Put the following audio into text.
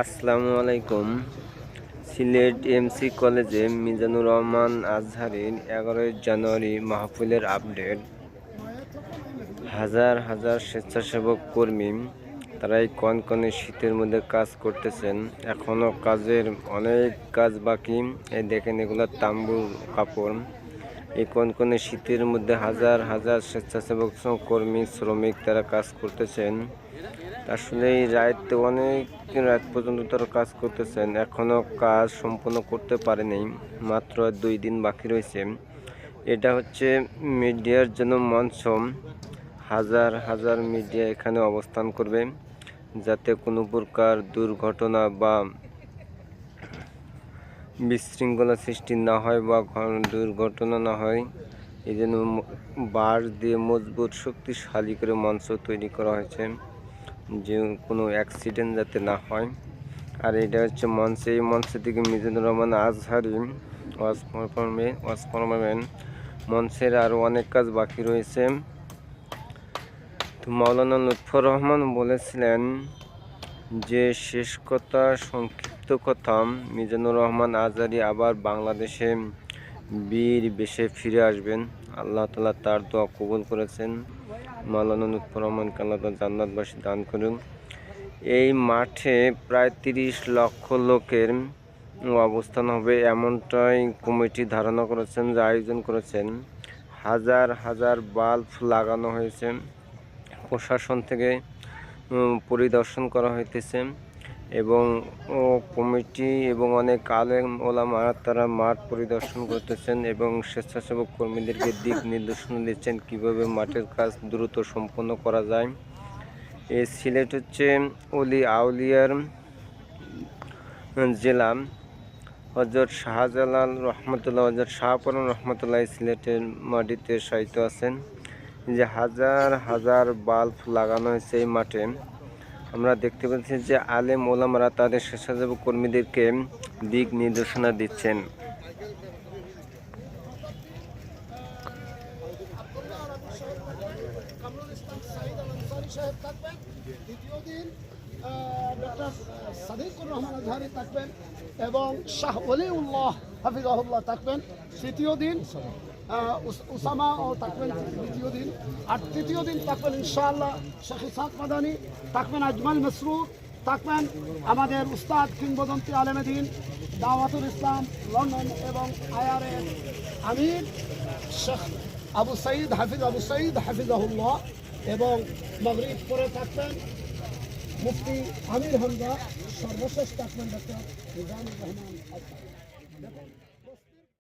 আসসালামু আলাইকুম সিলেট এমসি কলেজে মিজানুর রহমান আজহারের এগারোই জানুয়ারি মাহফিলের আপডেট। হাজার হাজার স্বেচ্ছাসেবক কর্মী, তারাই কন কনে শীতের মধ্যে কাজ করতেছেন। এখনও কাজের অনেক কাজ বাকি। এই দেখেন এগুলো তাম্বুর কাপড়। এই কনকনে শীতের মধ্যে হাজার হাজার স্বেচ্ছাসেবক কর্মী, শ্রমিক তারা কাজ করতেছেন। আসলে এই রাত অনেক রাত পর্যন্ত তারা কাজ করতেছেন। এখনও কাজ সম্পূর্ণ করতে পারেনি, মাত্র দুই দিন বাকি রয়েছে। এটা হচ্ছে মিডিয়ার জন্য মঞ্চ হাজার হাজার মিডিয়া এখানে অবস্থান করবে, যাতে কোনো প্রকার দুর্ঘটনা বা বিশৃঙ্খলা সৃষ্টি না হয় বা দুর্ঘটনা না হয়। এই জন্য বাঁশ দিয়ে মজবুত, শক্তিশালী করে মঞ্চ তৈরি করা হয়েছে। যে কোনো অ্যাক্সিডেন্ট যাতে না হয়। আর এটা হচ্ছে মঞ্চে, এই মঞ্চ থেকে মিজানুর রহমান আজহারি, ওয়াজ ওয়াজ পারফরমেন মঞ্চের আরও অনেক কাজ বাকি রয়েছে। তো মাওলানা লুৎফর রহমান বলেছিলেন যে, শেষ কথা, সংক্ষিপ্ত কথা, মিজানুর রহমান আজারি আবার বাংলাদেশে বীর বেশে ফিরে আসবেন। আল্লাহ তালা তার দোয়া কবুল করেছেন। মাওলানা লুৎফর রহমানকে আল্লাহ জান্নাতবাসী দান করুন। এই মাঠে প্রায় তিরিশ লক্ষ লোকের অবস্থান হবে এমনটাই কমিটি ধারণা করেছেন, যে আয়োজন করেছেন। হাজার হাজার বাল্ব লাগানো হয়েছে। প্রশাসন থেকে পরিদর্শন করা হইতেছে। এবং কমিটি এবং অনেক আলেম ওলামা তারা মাঠ পরিদর্শন করতেছেন এবং স্বেচ্ছাসেবক কর্মীদেরকে দিক নির্দেশনা দিচ্ছেন কীভাবে মাঠের কাজ দ্রুত সম্পন্ন করা যায়। এই সিলেট হচ্ছে অলি আউলিয়ার জেলা। হজরত শাহজালাল রহমতুল্লাহ হজরত শাহপুরান রহমতুল্লাহ সিলেটের মাটিতে সাহিত্য আছেন। যে হাজার হাজার বাল্ব লাগানো হয়েছে এই মাঠে। আমরা দেখতে পাচ্ছি যে আলেম ওলামারা তাদের স্বেচ্ছাসেবক কর্মীদেরকে দিক নির্দেশনা দিচ্ছেন। এবং শাহ ওলিউল্লাহ হাফিজাহুল্লাহ থাকবেন। তৃতীয় দিন উসামা ও থাকবেন দ্বিতীয় দিন আর তৃতীয় দিন থাকবেন ইনশাআল্লাহ শেখ ইসাক মাদানি থাকবেন আজমাল মসরুর থাকবেন আমাদের উস্তাদ কিংবদন্তি আলেমেদিন দাওয়াতুল ইসলাম, লন্ডন এবং আয়ারের আমির শেখ আবু সাইদ হাফিজ আবু সাইদ হাফিজাহুল্লাহ এবং মগরিব পরে থাকবেন মুফতি আমির হামদা সর্বশেষ থাকবেন ডক্টর রহমান।